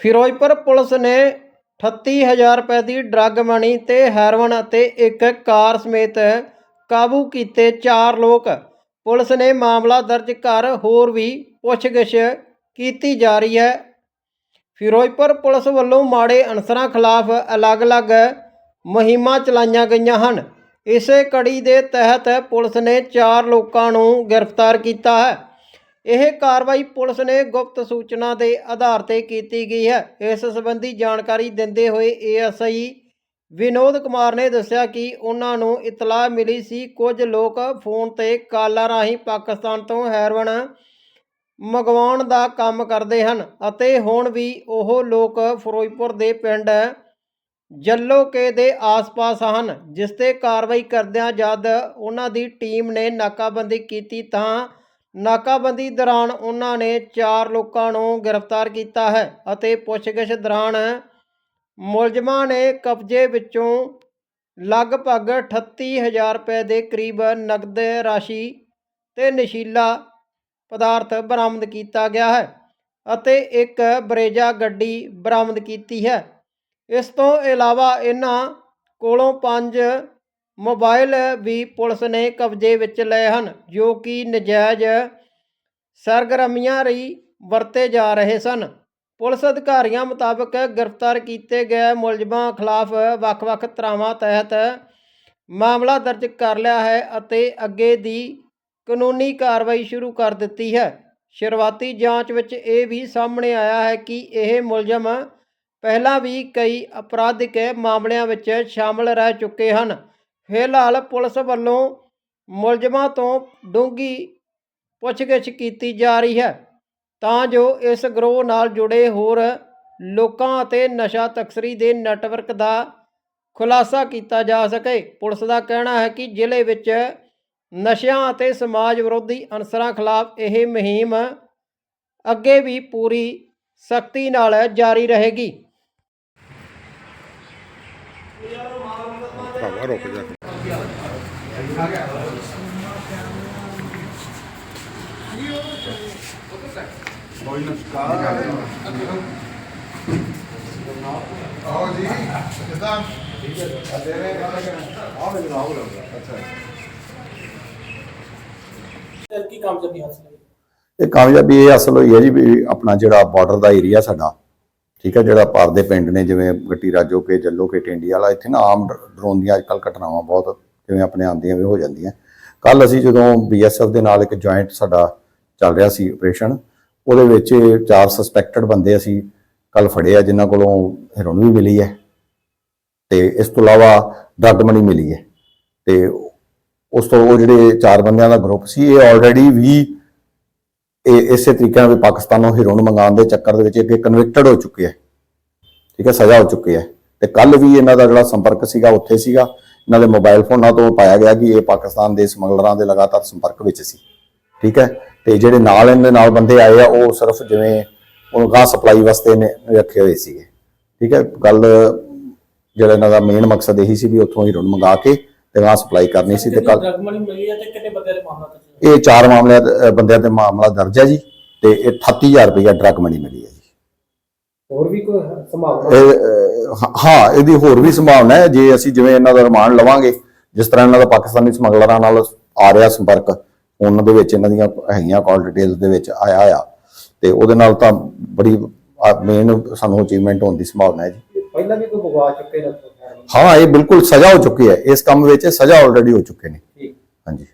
Firozpur police ਨੇ 38000 ਰੁਪਏ ਦੀ ਡਰੱਗ ਮਨੀ ਤੇ ਹੈਰੋਇਨ ਅਤੇ ਇੱਕ ਕਾਰ ਸਮੇਤ ਕਾਬੂ ਕੀਤੇ ਚਾਰ ਲੋਕ। ਪੁਲਿਸ ਨੇ ਮਾਮਲਾ ਦਰਜ ਕਰ ਹੋਰ ਵੀ ਪੁੱਛਗਿੱਛ ਕੀਤੀ ਜਾ ਰਹੀ ਹੈ। ਫਿਰੋਜ਼ਪੁਰ ਪੁਲਿਸ ਵੱਲੋਂ ਮਾੜੇ ਅਨਸਰਾਂ ਖਿਲਾਫ ਅਲੱਗ-ਅਲੱਗ ਮੁਹਿੰਮਾਂ ਚਲਾਈਆਂ ਗਈਆਂ ਹਨ। ਇਸੇ ਕੜੀ ਦੇ ਤਹਿਤ ਪੁਲਿਸ ਨੇ ਚਾਰ ਲੋਕਾਂ ਨੂੰ ਗ੍ਰਿਫਤਾਰ ਕੀਤਾ ਹੈ। ਇਹ ਕਾਰਵਾਈ ਪੁਲਿਸ ਨੇ ਗੁਪਤ ਸੂਚਨਾ ਦੇ ਆਧਾਰ ਤੇ ਕੀਤੀ ਗਈ ਹੈ। ਇਸ ਸੰਬੰਧੀ ਜਾਣਕਾਰੀ ਦਿੰਦੇ ਹੋਏ ਏਐਸਆਈ ਵਿਨੋਦ ਕੁਮਾਰ ਨੇ ਦੱਸਿਆ ਕਿ ਉਹਨਾਂ ਨੂੰ ਇਤਲਾਹ ਮਿਲੀ ਸੀ, ਕੁਝ ਲੋਕ ਫੋਨ ਤੇ ਕਾਲਾਂ ਰਾਹੀਂ ਪਾਕਿਸਤਾਨ ਤੋਂ ਹੈਰੋਇਨ ਮੰਗਵਾਉਣ ਦਾ ਕੰਮ ਕਰਦੇ ਹਨ ਅਤੇ ਹੁਣ ਵੀ ਉਹ ਲੋਕ ਫਿਰੋਜ਼ਪੁਰ ਦੇ ਪਿੰਡ ਜੱਲੋਕੇ ਦੇ ਆਸ-ਪਾਸ ਹਨ, ਜਿਸ ਤੇ ਕਾਰਵਾਈ ਕਰਦਿਆਂ ਜਦ ਉਹਨਾਂ ਦੀ ਟੀਮ ਨੇ ਨਾਕਾਬੰਦੀ ਕੀਤੀ ਤਾਂ ਨਾਕਾਬੰਦੀ ਦੌਰਾਨ ਉਹਨਾਂ ਨੇ ਚਾਰ ਲੋਕਾਂ ਨੂੰ ਗ੍ਰਿਫਤਾਰ ਕੀਤਾ ਹੈ ਅਤੇ ਪੁੱਛਗਿੱਛ ਦੌਰਾਨ ਮੁਲਜ਼ਮਾਂ ਨੇ ਕਬਜ਼ੇ ਵਿੱਚੋਂ ਲਗਭਗ 38000 ਰੁਪਏ ਦੇ ਕਰੀਬ ਨਕਦ ਰਾਸ਼ੀ ਤੇ ਨਸ਼ੀਲਾ ਪਦਾਰਥ ਬਰਾਮਦ ਕੀਤਾ ਗਿਆ ਹੈ ਅਤੇ ਇੱਕ ਬਰੇਜਾ ਗੱਡੀ ਬਰਾਮਦ ਕੀਤੀ ਹੈ। ਇਸ ਤੋਂ ਇਲਾਵਾ ਇਹਨਾਂ ਕੋਲੋਂ ਪੰਜ ਮੋਬਾਈਲ ਵੀ ਪੁਲਿਸ ਨੇ ਕਬਜ਼ੇ ਵਿੱਚ ਲਏ ਹਨ, ਜੋ ਕਿ ਨਜਾਇਜ਼ ਸਰਗਰਮੀਆਂ ਲਈ ਵਰਤੇ ਜਾ ਰਹੇ ਸਨ। ਪੁਲਿਸ ਅਧਿਕਾਰੀਆਂ ਮੁਤਾਬਕ ਗ੍ਰਿਫਤਾਰ ਕੀਤੇ ਗਏ ਮੁਲਜ਼ਮਾਂ ਖਿਲਾਫ ਵੱਖ-ਵੱਖ ਧਾਰਾਵਾਂ ਤਹਿਤ ਮਾਮਲਾ ਦਰਜ ਕਰ ਲਿਆ ਹੈ ਅਤੇ ਅੱਗੇ ਦੀ ਕਾਨੂੰਨੀ ਕਾਰਵਾਈ ਸ਼ੁਰੂ ਕਰ ਦਿੱਤੀ ਹੈ। ਸ਼ੁਰੂਆਤੀ ਜਾਂਚ ਵਿੱਚ ਇਹ ਵੀ ਸਾਹਮਣੇ ਆਇਆ ਹੈ ਕਿ ਇਹ ਮੁਲਜ਼ਮ ਪਹਿਲਾਂ ਵੀ ਕਈ ਅਪਰਾਧਿਕ ਮਾਮਲਿਆਂ ਵਿੱਚ ਸ਼ਾਮਲ ਰਹਿ ਚੁੱਕੇ ਹਨ। ਫਿਲਹਾਲ ਪੁਲਿਸ ਵੱਲੋਂ ਮੁਲਜ਼ਮਾਂ ਤੋਂ ਡੂੰਘੀ ਪੁੱਛਗਿੱਛ ਕੀਤੀ ਜਾ ਰਹੀ ਹੈ, ਤਾਂ ਜੋ ਇਸ ਗਰੋਹ ਨਾਲ ਜੁੜੇ ਹੋਰ ਲੋਕਾਂ ਅਤੇ ਨਸ਼ਾ ਤਕਸਰੀ ਦੇ ਨੈਟਵਰਕ ਦਾ ਖੁਲਾਸਾ ਕੀਤਾ ਜਾ ਸਕੇ। ਪੁਲਿਸ ਦਾ ਕਹਿਣਾ ਹੈ ਕਿ ਜ਼ਿਲ੍ਹੇ ਵਿੱਚ ਨਸ਼ਿਆਂ ਅਤੇ ਸਮਾਜ ਵਿਰੋਧੀ ਅਨਸਰਾਂ ਖਿਲਾਫ ਇਹ ਮੁਹਿੰਮ ਅੱਗੇ ਵੀ ਪੂਰੀ ਸਖਤੀ ਨਾਲ ਜਾਰੀ ਰਹੇਗੀ। ਭਰਾਵਾ ਰੁਕ ਜਾ। ਆਓ ਜੀ ਕਿਦਾਂ? ਅਦੇ ਨੇ ਆ ਮੈਨੂੰ ਆਉ ਲੱਗਾ ਅੱਛਾ ਕੀ ਕਾਮਯਾਬੀ ਹਾਸਲ ਹੋਈ? ਇਹ ਕਾਮਯਾਬੀ ਇਹ ਹਾਸਲ ਹੋਈ ਹੈ ਜੀ ਵੀ ਆਪਣਾ ਜਿਹੜਾ ਬਾਰਡਰ ਦਾ ਏਰੀਆ ਸਾਡਾ ਠੀਕ ਹੈ, ਜਿਹੜਾ ਭਾਰਤ ਦੇ ਪਿੰਡ ਨੇ, ਜਿਵੇਂ ਗੱਟੀ ਰਾਜੋ ਕੇ, ਜੱਲੋ ਕੇ ਟਿੰਡੀ ਵਾਲਾ, ਇੱਥੇ ਨਾ ਆਮ ਡਰੋਨ ਦੀਆਂ ਅੱਜਕੱਲ ਘਟਨਾਵਾਂ ਬਹੁਤ ਜਿਵੇਂ ਆਪਣੇ ਆਉਂਦੀਆਂ ਵੀ ਹੋ ਜਾਂਦੀਆਂ। ਕੱਲ ਅਸੀਂ ਜਦੋਂ ਬੀਐਸਐਫ ਦੇ ਨਾਲ ਇੱਕ ਜੁਆਇੰਟ ਸਾਡਾ ਚੱਲ ਰਿਹਾ ਸੀ ਆਪਰੇਸ਼ਨ ਉਹਦੇ ਵਿੱਚ ਚਾਰ ਸਸਪੈਕਟਡ ਬੰਦੇ ਅਸੀਂ ਕੱਲ ਫੜੇ ਆ, ਜਿਨ੍ਹਾਂ ਕੋਲੋਂ ਹੈਰੋਨ ਵੀ ਮਿਲੀ ਹੈ ਤੇ ਇਸ ਤੋਂ ਇਲਾਵਾ ਡਰੱਗ ਮਨੀ ਮਿਲੀ ਹੈ। ਤੇ ਉਸ ਤੋਂ ਉਹ ਜਿਹੜੇ ਚਾਰ ਬੰਦਿਆਂ ਦਾ ਗਰੁੱਪ ਸੀ, ਇਹ ਆਲਰੇਡੀ ਵੀ ਇਹ ਇਸੇ ਤਰੀਕੇ ਨਾਲ ਵੀ ਪਾਕਿਸਤਾਨੋਂ ਹੀਰੋਇਨ ਮੰਗਾਉਣ ਦੇ ਚੱਕਰ ਦੇ ਵਿੱਚ ਅੱਗੇ ਕਨਵਿਕਟਡ ਹੋ ਚੁੱਕੇ ਹੈ ਠੀਕ ਹੈ ਸਜ਼ਾ ਹੋ ਚੁੱਕੀ ਹੈ ਤੇ ਕੱਲ ਵੀ ਇਹਨਾਂ ਦਾ ਜਿਹੜਾ ਸੰਪਰਕ ਸੀਗਾ, ਉੱਥੇ ਸੀਗਾ। ਇਹਨਾਂ ਦੇ ਮੋਬਾਈਲ ਫੋਨਾਂ ਤੋਂ ਪਾਇਆ ਗਿਆ ਕਿ ਇਹ ਪਾਕਿਸਤਾਨ ਦੇ ਸਮਗਲਰਾਂ ਦੇ ਲਗਾਤਾਰ ਸੰਪਰਕ ਵਿੱਚ ਸੀ। ਠੀਕ ਹੈ ਤੇ ਜਿਹੜੇ ਨਾਲ ਇਹਨਾਂ ਨਾਲ ਬੰਦੇ ਆਏ ਆ, ਉਹ ਸਿਰਫ ਜਿਵੇਂ ਉਹ ਗਾਹ ਸਪਲਾਈ ਵਾਸਤੇ ਨੇ, ਰੱਖੇ ਹੋਏ ਸੀਗੇ। ਠੀਕ ਹੈ ਗੱਲ ਜਿਹੜਾ ਇਹਨਾਂ ਦਾ ਮੇਨ ਮਕਸਦ ਇਹੀ ਸੀ ਵੀ ਉੱਥੋਂ ਹੀਰੋਇਨ ਮੰਗਾ ਕੇ ਤੇ ਗਾਂ ਸਪਲਾਈ ਕਰਨੀ ਸੀ ਤੇ ਕੱਲ ਡਰਗ ਮਨੀ ਮਿਲੀ ਹੈ ਤੇ ਕਿੰਨੇ ਬੰਦੇ ਦੇ ਮਾਮਲਾ ਤੇ ਇਹ ਚਾਰ ਮਾਮਲਿਆਂ ਅ, ਬੰਦਿਆਂ ਤੇ ਮਾਮਲਾ ਦਰਜ ਹੈ ਜੀ ਤੇ ਇਹ 38000 ਰੁਪਏ ਡਰੱਗ ਮਨੀ ਮਿਲੀ ਹੈ ਜੀ। ਹੋਰ ਵੀ ਕੋਈ ਸੰਭਾਵਨਾ? ਇਹ ਅ, ਹਾਂ- ਹਾਂ ਇਹਦੀ ਹੋਰ ਵੀ ਸੰਭਾਵਨਾ ਹੈ ਜੇ ਅਸੀਂ ਜਿਵੇਂ ਇਹਨਾਂ ਦਾ ਰਿਮਾਂਡ ਲਵਾਂਗੇ ਜਿਸ ਤਰ੍ਹਾਂ ਇਹਨਾਂ ਦਾ ਪਾਕਿਸਤਾਨੀ ਸਮਗਲਰਾਂ ਨਾਲ ਆ ਰਿਹਾ ਸੰਪਰਕ ਉਹਨਾਂ ਦੇ ਵਿੱਚ ਇਹਨਾਂ ਦੀਆਂ ਹੈਗੀਆਂ ਕਾਲ ਡਿਟੇਲਸ ਦੇ ਵਿੱਚ ਆਇਆ ਆ ਤੇ ਉਹਦੇ ਨਾਲ ਤਾਂ ਬੜੀ ਮੇਨ ਸਾਨੂੰ ਅਚੀਵਮੈਂਟ ਹੋਣ ਦੀ ਸੰਭਾਵਨਾ ਹੈ ਜੀ। ਪਹਿਲਾਂ ਵੀ ਕੋਈ ਬਗਵਾ ਚੁੱਕੇ ਨੇ ਹਾਂ ਇਹ ਬਿਲਕੁਲ ਸਜ਼ਾ ਹੋ ਚੁੱਕੀ ਹੈ। ਇਸ ਕੰਮ ਵਿੱਚ ਸਜ਼ਾ ਆਲਰੇਡੀ ਹੋ ਚੁੱਕੇ ਨੇ। ਹਾਂਜੀ।